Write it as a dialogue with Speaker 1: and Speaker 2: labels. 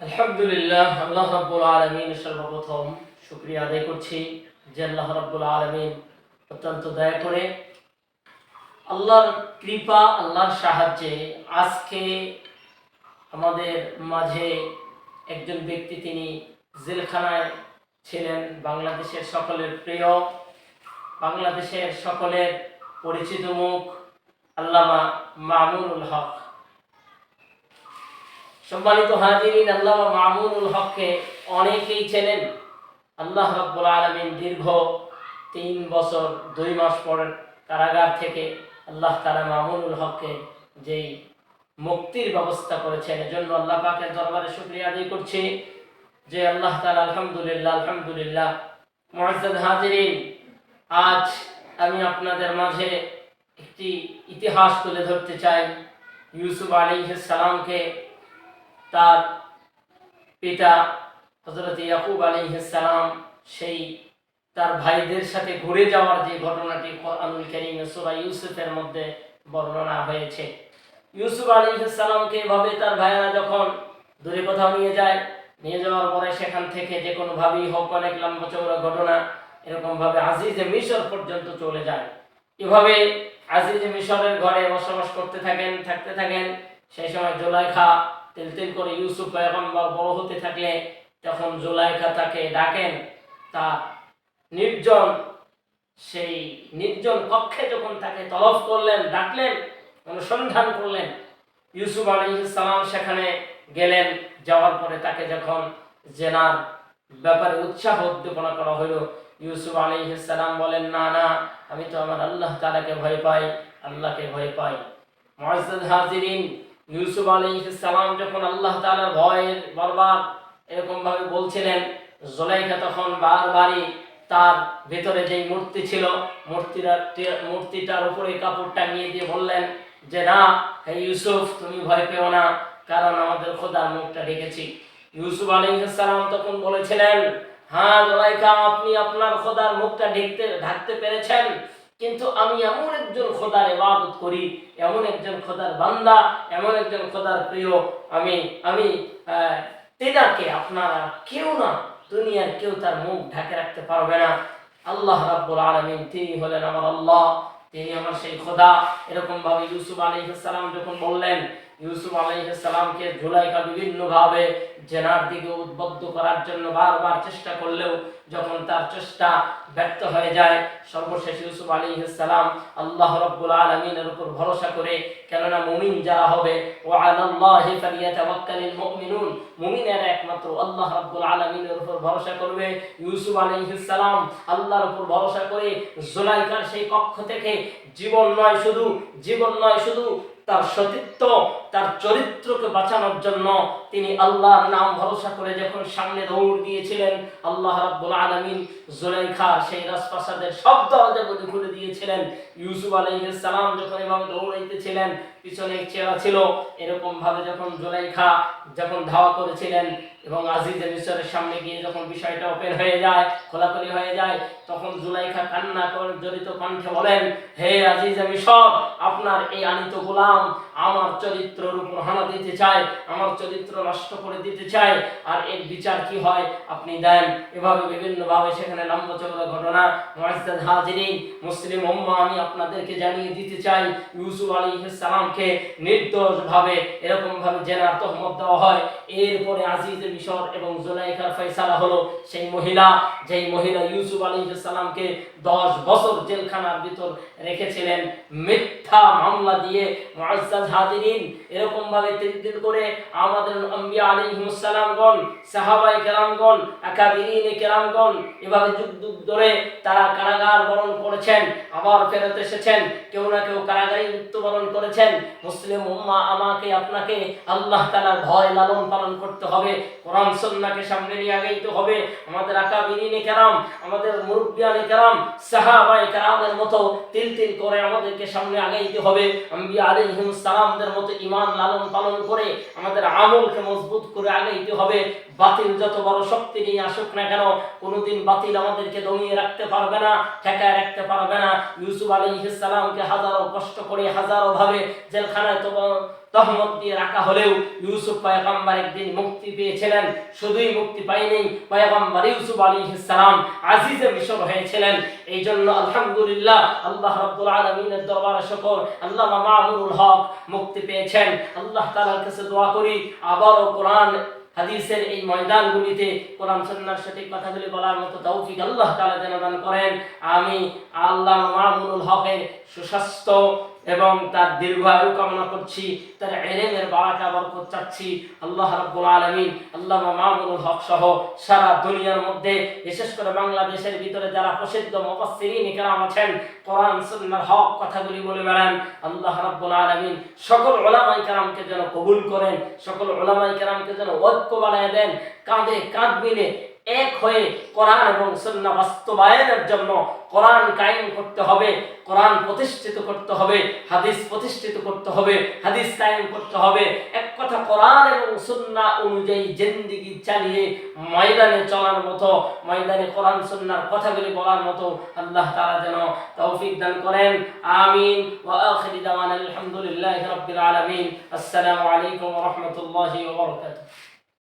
Speaker 1: আলহামদুলিল্লাহ, আল্লাহ রাব্বুল আলামিন সর্বপ্রথম শুকরিয়া আদায় করছি যে আল্লাহ রাব্বুল আলামিন অত্যন্ত দয়া করে আল্লাহর কৃপা, আল্লাহর সাহায্যে আজকে আমাদের মাঝে একজন ব্যক্তি তিনি জেলখানায় ছিলেন, বাংলাদেশের সকলের প্রিয়, বাংলাদেশের সকলের পরিচিত মুখ, আল্লামা মামুনুল হক। সম্মানিত হাজিরিন আল্লাহ মামুনুল হককে অনেকেই চেনেন। আল্লাহ রব্বুল আলমিন দীর্ঘ তিন বছর, দুই মাস পর কারাগার থেকে আল্লাহ তালা মামুনুল হককে যেই মুক্তির ব্যবস্থা করেছেন, এজন্য আল্লাহ পাকের দরবারে শুক্রিয়া আদায় করছি যে আল্লাহ তালা আলহামদুলিল্লাহ আলহামদুলিল্লাহ। মহাজাদ হাজিরিন, আজ আমি আপনাদের মাঝে একটি ইতিহাস তুলে ধরতে চাই। ইউসুফ আলী সালামকে তার পিতা হজরত ইয়াকুব আলী আলাইহিসসালাম সেই তার ভাইদের সাথে ঘুরে যাওয়ার যে ঘটনাটি কোরআনুল কারীম সূরা ইউসুফের মধ্যে বর্ণনা হয়েছে। ইউসুফ আলী আলাইহিসসালামকে এভাবে তার ভাইয়েরা যখন দূরে কোথাও নিয়ে যায়, নিয়ে যাওয়ার পরে সেখান থেকে যে কোনো ভাবেই হোক অনেক লম্বা চৌড়া ঘটনা এরকম ভাবে আজিজে মিশর পর্যন্ত চলে যায়। এভাবে আজিজে মিশরের ঘরে বসবাস করতে থাকেন, থাকতে থাকেন। সেই সময় জোলাইখা তেল তেল করে ইউসুফ পয়গম্বর বড় হতে থাকলে তখন জোলাইখা তাকে ডাকেন। তা নির্জন, সেই নির্জন কক্ষে যখন তাকে তলব করলেন, ডাকলেন, অনুসন্ধান করলেন, ইউসুফ আলী সেখানে গেলেন। যাওয়ার পরে তাকে যখন জেনার ব্যাপারে উৎসাহ উদ্দীপনা করা হলো, ইউসুফ আলী বলেন, না না, আমি তো আমার আল্লাহ তালাকে ভয় পাই, আল্লাহকে ভয় পাই। মহাজ হাজিরিন ইউসুফ আলী সালাম যখন আল্লাহ তালার ভয়ের বরবার এরকম ভাবে বলছিলেন জোলাইখা তখন বারবারই তার ভেতরে যেই মূর্তি ছিল মূর্তিটা মূর্তিটার উপরে কাপড় টাঙিয়ে দিয়ে বললেন যে, না, হে ইউসুফ, তুমি ভয় পেও না, কারণ আমাদের খোদার মুখটা রেখেছি ইউসুফ আলী সালাম তখন বলেছিলেন হ্যাঁ জোলাইখা আপনি আপনার খোদার মুখটা ঢেকতে ঢাকতে পেরেছেন কিন্তু আমি এমন একজন খোদার ইবাদত করি, এমন একজন খোদার বান্দা, এমন একজন খোদার প্রিয়। আমি আমি তেনাকে আপনারা কেউ না, দুনিয়ার কেউ তার মুখ ঢাকে রাখতে পারবে না। আল্লাহ রাব্বুল আলামিন, তিনি হলেন আমার আল্লাহ, তিনি আমার সেই খোদা। এরকম ভাবে ইউসুফ আলাইহিস সালাম যখন বললেন ইউসুফ আলাইহিস সালামকে জুলাইকা বিভিন্ন ভাবে জেনার দিকে উদ্বুদ্ধ করার জন্য বারবার চেষ্টা করলেও যখন তার চেষ্টা ব্যর্থ হয়ে যায়, সর্বশেষ ইউসুফ আলাইহিস সালাম আল্লাহ রাব্বুল আলামিনের উপর ভরসা করে, কেননা মুমিন যারা হবে ও আলাল্লাহি ফালিয়াতাওয়াক্কালিল মুমিনুন, মুমিনেরা একমাত্র আল্লাহ রাব্বুল আলামিনের উপর ভরসা করবে। ইউসুফ আলাইহিস সালাম আল্লাহর উপর ভরসা করে জুলাইকার সেই কক্ষ থেকে, জীবন নয় শুধু, জীবন নয় শুধু তার সতীত্ব তার চরিত্রকে বাঁচানোর জন্য তিনি আল্লাহর নাম ভরসা করে যখন সামনে দৌড় দিয়েছিলেন, আল্লাহ রাব্বুল আলামিন জুলাইখা সেই রাজপ্রাসাদের সব দরজাগুলি খুলে দিয়েছিলেন। ইউসুফ আলাইহিস সালাম যখন এভাবে দৌড়াইতেছিলেন, পিছনে এক চেহারা ছিল এরকম ভাবে যখন জুলাইখা যখন ধাওয়া করেছিলেন এবং আজিজ মিশরের সামনে গিয়ে যখন বিষয়টা ওপেন হয়ে যায়, খোলাখুলি হয়ে যায়, তখন জুলাইখা কান্না করে জড়িত কণ্ঠে বলেন, হে আজিজ মিশর আপনার এই আনিত গোলাম আমার চরিত্রের উপর হানা দিতে চায়, আমার চরিত্র নষ্ট করে দিতে চায়, আর এর বিচার কি হয়? আপনি দেন এভাবে বিভিন্ন ভাবে সেখানে লম্বা চৌড়া ঘটনা হাজিরিন, মুসলিম আমি আপনাদেরকে জানিয়ে দিতে চাই, ইউসুফ আলাইহিস সালামকে নির্দোষ ভাবে এরকম ভাবে জেনার তহমত দেওয়া হয়। এরপরে আজিজ মিশর এবং জুলাইখার ফয়সালা হলো সেই মহিলা, যেই মহিলা ইউসুফ আলাইহিস সালামকে দশ বছর জেলখানার ভিতর রেখেছিলেন। মিথ্যা মামলা দিয়ে মুআজ্জাদ হাজিরিন এরকম ভাবে তিল করে আমাদের আম্বিয়া আলাইহিস সালামগণ সাহাবায়ে কেরামগণ আকাবিরিনে কেরামগণ এভাবে যুগ যুগ ধরে তারা কারাগার বরণ করেছেন, আবার ফেরত এসেছেন, কেউ না কেউ কারাগারে মৃত্যুবরণ করেছেন। মুসলিম উম্মা, আমাকে, আপনাকে আল্লাহ তাআলার ভয় লালন পালন করতে হবে, কোরআন সুন্নাহকে সামনে নিয়ে আগাইতে হবে। আমাদের আকাবিরিনে কেরাম আমাদের মুরব্বিয়ানে কেরাম সাহাবায়ে কেরামের মতো তিল তিল করে আমাদেরকে সামনে আগাইতে হবে। আম্বিয়া আলাইহিস সালামদের মতো ঈমান লালন পালন করে আমাদের আমলকে মজবুত করে আগাইতে হবে। বাতিল যত বড় শক্তি নিয়ে আসুক না কেন, কোনোদিন বাতিল আমাদেরকে দমিয়ে রাখতে পারবে না, ঠেকায় রাখতে পারবে না। ইউসুফ আলাইহিস সালামকে হাজারো কষ্ট করে হাজারো ভাবে জেলখানায় তো তহমত দিয়ে রাখা হলেও ইউসুফ একদিন মুক্তি পেয়েছিলেন। শুধুই মুক্তি ইউসুফ সালাম আজিজে হয়েছিলেন। এই জন্য আলহামদুলিল্লাহ আল্লাহ রাব্বুল আলামিনের দরবারে শুকর। আল্লাহ মামুনুল হক মুক্তি পেয়েছেন। আল্লাহ তাআলার কাছে দোয়া করি আবারও কোরআন, হাদিসের এই ময়দানগুলিতে কোরআন সন্ন্যার সঠিক কথাগুলি বলার মতো তৌফিক আল্লাহ তালা যেন দান করেন। আমি আল্লাহ মামুনুল হকের সুস্বাস্থ্য এবং তার দীর্ঘায়ু কামনা করছি, তার এলেমের বারাকা বরকত চাচ্ছি। আল্লাহ রাব্বুল আলামিন আল্লাহ মামুনুল হক সহ সারা দুনিয়ার মধ্যে, বিশেষ করে বাংলাদেশের ভিতরে যারা প্রসিদ্ধ মুফাসসিরিন ইকরাম আছেন, কোরআন সুন্নাহর হক কথাগুলি বলে বেড়ান। আল্লাহ রাব্বুল আলামিন সকল ওলামাই কেরামকে যেন কবুল করেন, সকল ওলামাই কেরামকে যেন ঐক্য বানায় দেন, কাঁধে কাঁধ মিলে এক হয়ে কোরআন এবং সুন্নাহ বাস্তবায়নের জন্য কোরআন কায়েম করতে হবে, কোরআন প্রতিষ্ঠিত করতে হবে, হাদিস প্রতিষ্ঠিত করতে হবে, হাদিস কায়েম করতে হবে। এক কথা কোরআন এবং সুন্নাহ অনুযায়ী জিন্দিগি চালিয়ে ময়দানে চলার মতো, ময়দানে কোরআন সুন্নাহর কথাগুলি বলার মতো আল্লাহ তাআলা যেন তৌফিক দান করেন। আমিন। ওয়া আখিরি দাওয়ানা আলহামদুলিল্লাহি রাব্বিল আলামিন। আসসালামু আলাইকুম রাহমাতুল্লাহি বারাকাতুহু।